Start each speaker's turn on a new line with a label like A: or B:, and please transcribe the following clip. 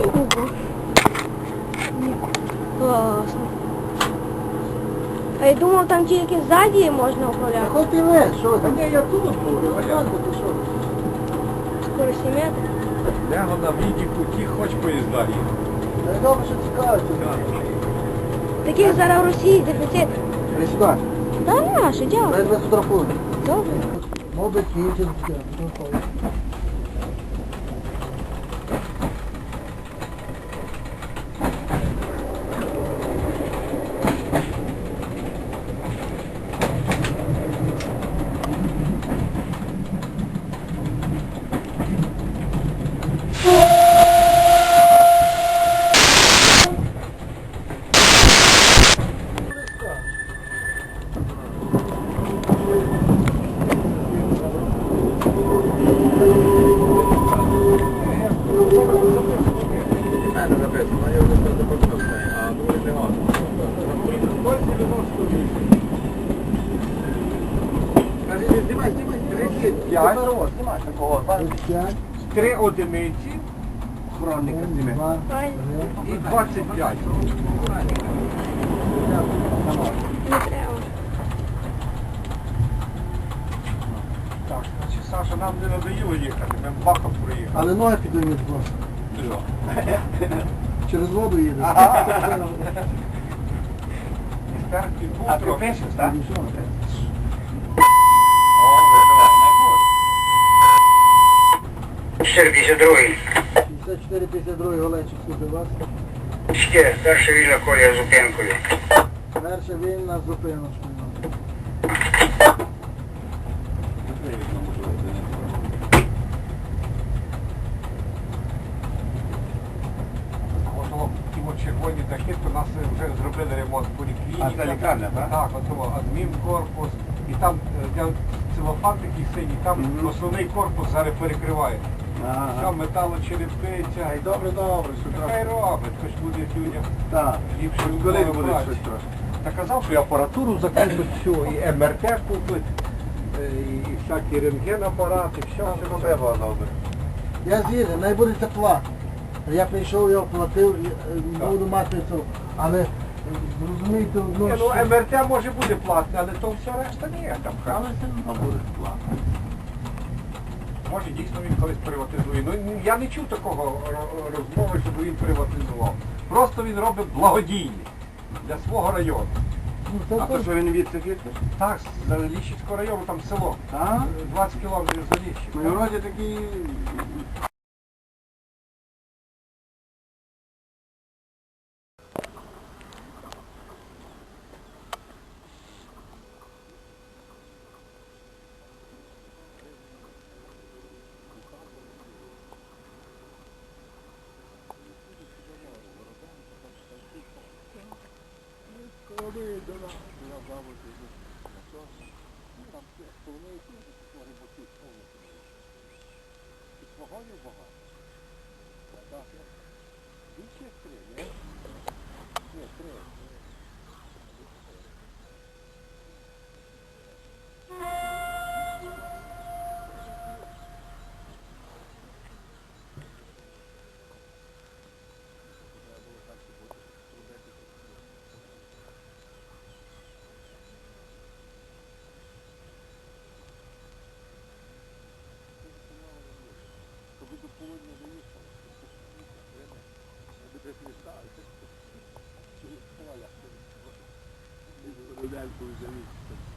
A: Ого. Класно. А я думав, там тільки ззаді можна управляти.
B: Весь, що ти? Ні, я тут буду, а я ти що?
A: Скорості метр.
C: Лего на відіку, ті хоч поїзда їде.
B: Та й добре, що цікавить.
A: Таких зараз в Росії дефіцит.
B: Присюда.
A: Та
B: Дай
A: дякую.
B: тебе фотографую.
A: Добре.
B: Мобить їздить, фотографую.
C: Мене написано, я вже не запам'ятав, а ну не гарно.
B: Знімай, знімай, знімай.
C: П'ять.
B: Знімай такого. П'ять.
C: Три одиниці, хроника зніме, і 25.
A: Не треба.
C: Так, значить, Саша, нам не надоїло їхати, ми бахом проїхали.
B: Але ноги підіймуть просто. Через воду їде.
C: Терпі
D: tutto. Так?
B: Ну, що?
C: О, визивай, найбуде.
D: 52
B: 54-52 Оленчик, слухай вас.
D: Ще перша вільна колія зупинкою.
B: Перша вільна зупиночка.
C: Вже зробили ремонт поліклініка.
D: А, лікарня, так?
C: Так, от адмінкорпус. І там е, целофан такий синій, там основний корпус зараз перекриває.
D: Ага.
C: металочерепиця.
D: Ай, добре, добре, що
C: Хай робить, хоч буде людям
D: Так.
C: ліпше
D: Коли буде щось трошки.
C: Та казав, що і апаратуру закрито всю, і МРТ купить, е, і, всякі рентген-апарати, все, все
D: Все добре.
B: Я з'їду, не буде тепла. Я прийшов, я оплатив, я, е, буду мати це. Але е, розумієте, ну,
C: Ні, ну МРТ може буде платне, але то все решта ні, там хай.
B: але все одно буде тепла.
C: Може дійсно він колись приватизує. Ну я не чув такого розмови, щоб він приватизував. Просто він робить благодійний для свого району.
B: Ну,
D: А то що він від цих?
C: Так, з Ліщицького району там село. Е, 20 кілометрів за Ліщик.
D: Ну, вроді такий... дала, була баба тоді. Ну
C: там Більше стріляє.
D: cuidado com os amigos.